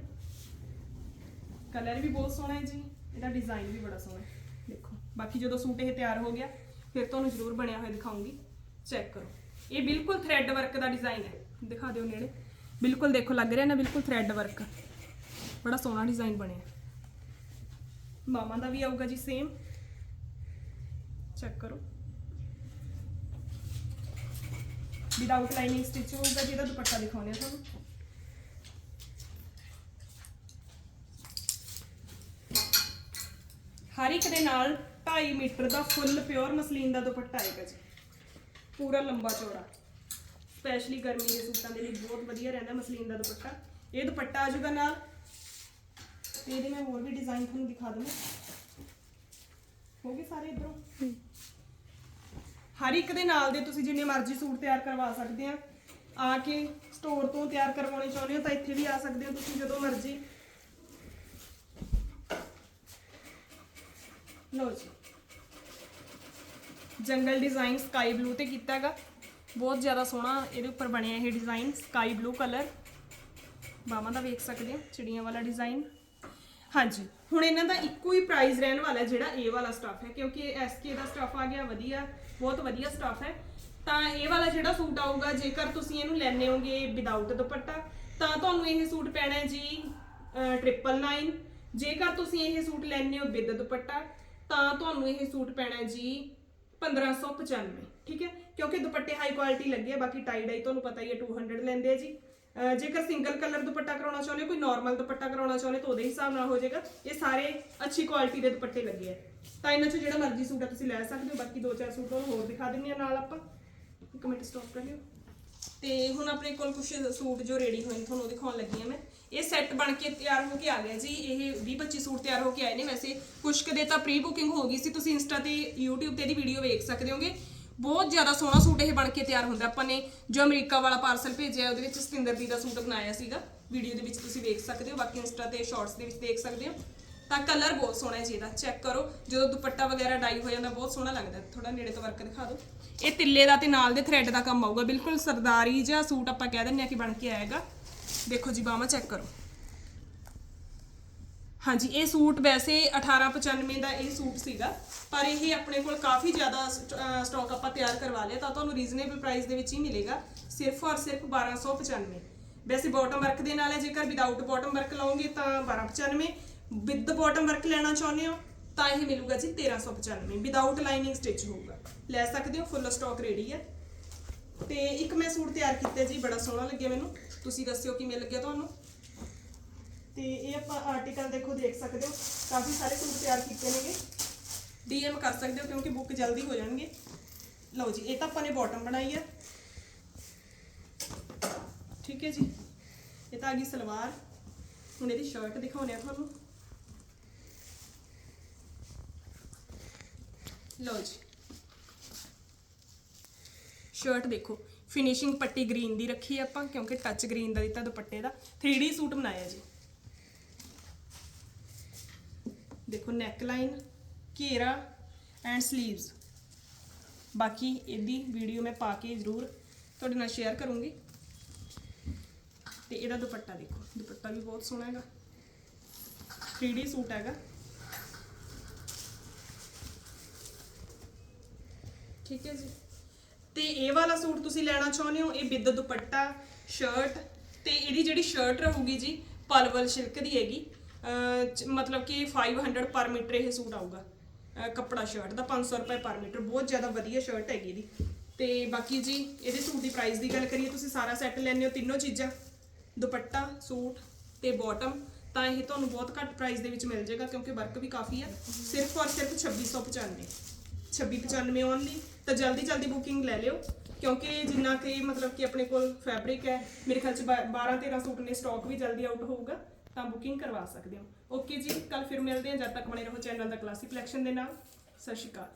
ਕਲਰ ਵੀ ਬਹੁਤ ਸੋਹਣਾ ਹੈ ਜੀ, ਇਹਦਾ ਡਿਜ਼ਾਈਨ ਵੀ ਬੜਾ ਸੋਹਣਾ ਹੈ। ਦੇਖੋ, ਬਾਕੀ ਜਦੋਂ ਸੂਟ ਇਹ ਤਿਆਰ ਹੋ ਗਿਆ, ਫਿਰ ਤੁਹਾਨੂੰ ਜ਼ਰੂਰ ਬਣਿਆ ਹੋਇਆ ਦਿਖਾਉਂਗੀ। ਚੈੱਕ ਕਰੋ। ਇਹ ਬਿਲਕੁਲ ਥ੍ਰੈਡ ਵਰਕ ਦਾ ਡਿਜ਼ਾਈਨ ਹੈ। ਦਿਖਾ ਦਿਓ ਨੇੜੇ। ਬਿਲਕੁਲ ਦੇਖੋ, ਲੱਗ ਰਿਹਾ ਨਾ ਬਿਲਕੁਲ ਥ੍ਰੈਡ ਵਰਕ ਬੜਾ ਸੋਹਣਾ ਡਿਜ਼ਾਈਨ ਬਣਿਆ। ਮਾਮਾ ਦਾ ਵੀ ਆਊਗਾ ਜੀ ਸੇਮ ਚੈੱਕ ਕਰੋ। ਵਿਦਆਊਟ ਲਾਈਨਿੰਗ ਸਟਿਚ ਹੋਊਗਾ ਜਿਹਦਾ ਦੁਪੱਟਾ ਦਿਖਾਉਂਦੇ ਆ ਤੁਹਾਨੂੰ। ਹਰ ਇੱਕ ਦੇ ਨਾਲ 2.5 ਮੀਟਰ ਦਾ ਫੁੱਲ ਪਿਓਰ ਮਸਲੀਨ ਦਾ ਦੁਪੱਟਾ ਆਏਗਾ ਜੀ। ਪੂਰਾ ਲੰਬਾ ਚੌੜਾ। ਸਪੈਸ਼ਲੀ ਗਰਮੀ ਦੇ ਸੂਟਾਂ ਦੇ ਲਈ ਬਹੁਤ ਵਧੀਆ ਰਹਿੰਦਾ ਮਸਲੀਨ ਦਾ ਦੁਪੱਟਾ। ਇਹ ਦੁਪੱਟਾ ਆ ਜਾਊਗਾ ਨਾਲ ਤੇ ਇਹਦੇ ਮੈਂ ਹੋਰ ਵੀ ਡਿਜ਼ਾਈਨ ਤੁਹਾਨੂੰ ਦਿਖਾ ਦਵਾਂ ਹੋ। ਗਏ ਸਾਰੇ ਇਧਰੋਂ? ਹਰ ਇੱਕ ਦੇ ਨਾਲ ਦੇ ਤੁਸੀਂ ਜਿੰਨੇ ਮਰਜ਼ੀ ਸੂਟ ਤਿਆਰ ਕਰਵਾ ਸਕਦੇ ਆ। ਆ ਕੇ ਸਟੋਰ ਤੋਂ ਤਿਆਰ ਕਰਵਾਉਣੇ ਚਾਹੁੰਦੇ ਹੋ ਤਾਂ ਇੱਥੇ ਵੀ ਆ ਸਕਦੇ ਹੋ ਤੁਸੀਂ ਜਦੋਂ ਮਰਜ਼ੀ। ਲਓ ਜੀ। ਜੰਗਲ ਡਿਜ਼ਾਈਨ ਸਕਾਈ ਬਲੂ ਤੇ ਕੀਤਾ ਹੈਗਾ। ਬਹੁਤ ਜ਼ਿਆਦਾ ਸੋਹਣਾ ਇਹਦੇ ਉੱਪਰ ਬਣਿਆ ਇਹ ਡਿਜ਼ਾਈਨ ਸਕਾਈ ਬਲੂ ਕਲਰ ਬਾਹਾਂ ਦਾ ਵੇਖ ਸਕਦੇ ਹੋ ਚਿੜੀਆਂ ਵਾਲਾ ਡਿਜ਼ਾਈਨ ਹਾਂਜੀ। ਹੁਣ ਇਹਨਾਂ ਦਾ ਇੱਕੋ ਹੀ ਪ੍ਰਾਈਸ ਰਹਿਣ ਵਾਲਾ ਹੈ, ਜਿਹੜਾ ਇਹ ਵਾਲਾ ਸਟਾਫ ਹੈ, ਕਿਉਂਕਿ ਐਸਕੇ ਦਾ ਸਟਾਫ ਆ ਗਿਆ, ਵਧੀਆ, ਬਹੁਤ ਵਧੀਆ ਸਟਾਫ ਹੈ। ਤਾਂ ਇਹ ਵਾਲਾ ਜਿਹੜਾ ਸੂਟ ਆਊਗਾ, ਜੇਕਰ ਤੁਸੀਂ ਇਹਨੂੰ ਲੈਣੇ ਹੋਗੇ ਵਿਦਆਊਟ ਦੁਪੱਟਾ, ਤਾਂ ਤੁਹਾਨੂੰ ਇਹ ਸੂਟ ਪੈਣਾ ਹੈ ਜੀ 999 ਜੇਕਰ ਤੁਸੀਂ ਇਹ ਸੂਟ ਲੈਣੇ ਹੋ ਵਿਦ ਦੁਪੱਟਾ, ਤਾਂ ਤੁਹਾਨੂੰ ਇਹ ਸੂਟ ਪੈਣਾ ਹੈ ਜੀ 1595 ਠੀਕ ਹੈ? ਕਿਉਂਕਿ ਦੁਪੱਟੇ ਹਾਈ ਕੁਆਲਿਟੀ ਲੱਗੇ ਆ, ਬਾਕੀ ਟਾਈ ਡਾਈ ਤੁਹਾਨੂੰ ਪਤਾ ਹੀ ਹੈ 200 ਲੈਂਦੇ ਆ ਜੀ। ਜੇਕਰ ਸਿੰਗਲ ਕਲਰ ਦੁਪੱਟਾ ਕਰਾਉਣਾ ਚਾਹੁੰਦੇ ਹੋ, ਕੋਈ ਨਾਰਮਲ ਦੁਪੱਟਾ ਕਰਾਉਣਾ ਚਾਹੁੰਦੇ ਤਾਂ ਉਹਦੇ ਹਿਸਾਬ ਨਾਲ ਹੋ ਜਾਏਗਾ। ਇਹ ਸਾਰੇ ਅੱਛੀ ਕੁਆਲਿਟੀ ਦੇ ਦੁਪੱਟੇ ਲੱਗੇ ਆ। ਤਾਂ ਇਹਨਾਂ 'ਚ ਜਿਹੜਾ ਮਰਜ਼ੀ ਸੂਟ ਆ ਤੁਸੀਂ ਲੈ ਸਕਦੇ ਹੋ, ਬਾਕੀ ਦੋ ਚਾਰ ਸੂਟ ਤੁਹਾਨੂੰ ਹੋਰ ਦਿਖਾ ਦਿੰਨੀ ਆ ਨਾਲ ਆਪਾਂ। ਇੱਕ ਮਿੰਟ ਸਟਾਪ ਕਰਿਓ। ਤੇ ਹੁਣ ਆਪਣੇ ਕੋਲ ਕੁਝ ਸੂਟ ਜੋ ਰੈਡੀ ਹੋਏ ਨੇ, ਤੁਹਾਨੂੰ ਦਿਖਾਉਣ ਲੱਗੀ ਆ ਮੈਂ। ਇਹ ਸੈੱਟ ਬਣ ਕੇ ਤਿਆਰ ਹੋ ਕੇ ਆ ਗਿਆ ਜੀ। ਇਹ 20 25 ਸੂਟ ਤਿਆਰ ਹੋ ਕੇ ਆਏ ਨੇ ਵੈਸੇ। ਕੁਝ ਕੁ ਦੇ ਤਾਂ ਪ੍ਰੀ ਬੁਕਿੰਗ ਹੋ ਗਈ ਸੀ। ਤੁਸੀਂ ਇੰਸਟਾ ਤੇ YouTube ਤੇ ਇਹਦੀ ਵੀਡੀਓ ਵੇਖ ਸਕਦੇ ਹੋਗੇ। ਬਹੁਤ ਜ਼ਿਆਦਾ ਸੋਹਣਾ ਸੂਟ ਇਹ ਬਣ ਕੇ ਤਿਆਰ ਹੁੰਦਾ। ਆਪਾਂ ਨੇ ਜੋ ਅਮਰੀਕਾ ਵਾਲਾ ਪਾਰਸਲ ਭੇਜਿਆ, ਉਹਦੇ ਵਿੱਚ ਸਤਿੰਦਰ ਦੀ ਦਾ ਸੂਟ ਬਣਾਇਆ ਸੀਗਾ। ਵੀਡੀਓ ਦੇ ਵਿੱਚ ਤੁਸੀਂ ਵੇਖ ਸਕਦੇ ਹੋ, ਬਾਕੀ ਇੰਸਟਾ ਤੇ ਸ਼ਾਰਟਸ ਦੇ ਵਿੱਚ ਦੇਖ ਸਕਦੇ ਹੋ। ਤਾਂ ਕਲਰ ਬਹੁਤ ਸੋਹਣਾ ਹੈ ਜੀ ਇਹਦਾ। ਚੈੱਕ ਕਰੋ, ਜਦੋਂ ਦੁਪੱਟਾ ਵਗੈਰਾ ਡਾਈ ਹੋ ਜਾਂਦਾ, ਬਹੁਤ ਸੋਹਣਾ ਲੱਗਦਾ। ਥੋੜਾ ਨੇੜੇ ਤੋਂ ਵਰਕ ਦਿਖਾ ਦਿਓ। ਇਹ ਤਿੱਲੇ ਦਾ ਤੇ ਨਾਲ ਦੇ ਥ੍ਰੈਡ ਦਾ ਕੰਮ ਆਊਗਾ। ਬਿਲਕੁਲ ਸਰਦਾਰੀ ਜਿਹਾ ਸੂਟ ਆਪਾਂ ਕਹਿ ਦਿੰਦੇ ਆ ਕਿ ਬਣ ਕੇ ਆਏਗਾ। ਦੇਖੋ ਜੀ ਬਾਹਾਂ ਚੈੱਕ ਕਰੋ। ਹਾਂਜੀ, ਇਹ ਸੂਟ ਵੈਸੇ 1895 ਦਾ ਇਹ ਸੂਟ ਸੀਗਾ, ਪਰ ਇਹ ਆਪਣੇ ਕੋਲ ਕਾਫੀ ਜ਼ਿਆਦਾ ਸਟਾਕ ਆਪਾਂ ਤਿਆਰ ਕਰਵਾ ਲਿਆ, ਤਾਂ ਤੁਹਾਨੂੰ ਰੀਜ਼ਨੇਬਲ ਪ੍ਰਾਈਸ ਦੇ ਵਿੱਚ ਹੀ ਮਿਲੇਗਾ, ਸਿਰਫ ਔਰ ਸਿਰਫ 1295 ਵੈਸੇ ਬਾਟਮ ਵਰਕ ਦੇ ਨਾਲ ਹੈ, ਜੇਕਰ ਵਿਦਆਊਟ ਬਾਟਮ ਵਰਕ ਲਾਓਗੇ ਤਾਂ 1295 ਵਿਦ ਬਾਟਮ ਵਰਕ ਲੈਣਾ ਚਾਹੁੰਦੇ ਹੋ, ਤਾਂ ਇਹ ਮਿਲੂਗਾ ਜੀ 1395 ਵਿਦਆਊਟ ਲਾਈਨਿੰਗ ਸਟਿਚ ਹੋਊਗਾ। ਲੈ ਸਕਦੇ ਹੋ ਫੁੱਲ ਸਟਾਕ ਰੈਡੀ ਹੈ। ਤੇ ਇੱਕ ਮੈਂ ਸੂਟ ਤਿਆਰ ਕੀਤਾ ਜੀ, ਬੜਾ ਸੋਹਣਾ ਲੱਗਿਆ ਮੈਨੂੰ। ਤੁਸੀਂ ਦੱਸਿਓ ਕਿਵੇਂ ਲੱਗਿਆ ਤੁਹਾਨੂੰ? ਤੇ ਇਹ ਆਪਾਂ ਆਰਟੀਕਲ ਦੇਖੋ ਦੇਖ ਸਕਦੇ ਹੋ। ਕਾਫੀ ਸਾਰੇ ਸੂਟ ਤਿਆਰ ਕੀਤੇ ਨੇਗੇ। ਡੀਐਮ ਕਰ ਸਕਦੇ ਹੋ ਕਿਉਂਕਿ ਬੁੱਕ ਜਲਦੀ ਹੋ ਜਾਣਗੇ। ਲਓ ਜੀ, ਇਹ ਤਾਂ ਆਪਾਂ ਨੇ ਬਾਟਮ ਬਣਾਈ ਹੈ ਠੀਕ ਹੈ ਜੀ। ਇਹ ਤਾਂ ਆ ਗਈ ਸਲਵਾਰ। ਹੁਣ ਇਹਦੀ ਸ਼ਰਟ ਦਿਖਾਉਣੇ ਆ ਤੁਹਾਨੂੰ। ਲਓ ਜੀ। ਸ਼ਰਟ ਦੇਖੋ। ਫਿਨਿਸ਼ਿੰਗ ਪੱਟੀ ਗ੍ਰੀਨ ਦੀ ਰੱਖੀ ਹੈ ਆਪਾਂ, ਕਿਉਂਕਿ ਟੱਚ ਗ੍ਰੀਨ ਦਾ ਦਿੱਤਾ ਦੁਪੱਟੇ ਦਾ। 3D ਸੂਟ ਬਣਾਇਆ ਜੀ। ਦੇਖੋ ਨੈਕ ਲਾਈਨ ਘੇਰਾ ਐਂਡ 슬ੀਵਸ ਬਾਕੀ ਇਹਦੀ ਵੀਡੀਓ ਮੈਂ ਪਾ ਕੇ ਜ਼ਰੂਰ ਤੁਹਾਡੇ ਨਾਲ ਸ਼ੇਅਰ ਕਰੂੰਗੀ। ਤੇ ਇਹਦਾ ਦੁਪੱਟਾ ਦੇਖੋ, ਦੁਪੱਟਾ ਵੀ ਬਹੁਤ ਸੋਹਣਾ ਹੈਗਾ। 3D ਸੂਟ ਹੈਗਾ। ਠੀਕ ਹੈ ਜੀ। ਤੇ ਇਹ ਵਾਲਾ ਸੂਟ ਤੁਸੀਂ ਲੈਣਾ ਚਾਹੁੰਦੇ ਹੋ, ਇਹ ਵਿਦ ਦੁਪੱਟਾ ਸ਼ਰਟ ਤੇ ਇਹਦੀ ਜਿਹੜੀ ਸ਼ਰਟ ਰਹੂਗੀ ਜੀ, ਪਲਵਲ ਸਿਲਕ ਦੀ ਹੈਗੀ। ਚ- ਮਤਲਬ ਕਿ 500 ਪਰ ਮੀਟਰ ਇਹ ਸੂਟ ਆਊਗਾ। ਅਹ, ਕੱਪੜਾ ਸ਼ਰਟ ਦਾ 500 ਰੁਪਏ ਪਰ ਮੀਟਰ ਬਹੁਤ ਜ਼ਿਆਦਾ ਵਧੀਆ ਸ਼ਰਟ ਹੈਗੀ ਇਹਦੀ। ਤੇ ਬਾਕੀ ਜੀ, ਇਹਦੇ ਸੂਟ ਦੀ ਪ੍ਰਾਈਸ ਦੀ ਗੱਲ ਕਰੀਏ, ਤੁਸੀਂ ਸਾਰਾ ਸੈੱਟ ਲੈਣੇ ਹੋ ਤਿੰਨੋਂ ਚੀਜ਼ਾਂ। ਦੁਪੱਟਾ, ਸੂਟ ਤੇ ਬਾਟਮ ਤਾਂ ਇਹ ਤੁਹਾਨੂੰ ਬਹੁਤ ਘੱਟ ਪ੍ਰਾਈਸ ਦੇ ਵਿੱਚ ਮਿਲ ਜਾਏਗਾ, ਕਿਉਂਕਿ ਵਰਕ ਵੀ ਕਾਫੀ ਆ। ਸਿਰਫ ਔਰ ਸਿਰਫ 2695 2695 ਓਨਲੀ ਤਾਂ ਜਲਦੀ ਜਲਦੀ ਬੁਕਿੰਗ ਲੈ ਲਿਓ, ਕਿਉਂਕਿ ਜਿੰਨਾ ਕਿ ਮਤਲਬ ਕਿ ਆਪਣੇ ਕੋਲ ਫੈਬਰਿਕ ਹੈ, ਮੇਰੇ ਖਿਆਲ ਚ 12 13 ਸੂਟ ਨੇ ਸਟਾਕ ਵੀ ਜਲਦੀ ਆਊਟ ਹੋਊਗਾ। ਤਾਂ ਬੁਕਿੰਗ ਕਰਵਾ ਸਕਦੇ ਹੋ। ਓਕੇ ਜੀ ਕੱਲ ਫਿਰ ਮਿਲਦੇ ਹਾਂ, ਜਦ ਤੱਕ ਬਣੇ ਰਹੋ ਚੈਨਲ ਦਾ ਕਲਾਸਿਕ ਕਲੈਕਸ਼ਨ ਦੇ ਨਾਲ। ਸਤਿ ਸ਼੍ਰੀ ਅਕਾਲ।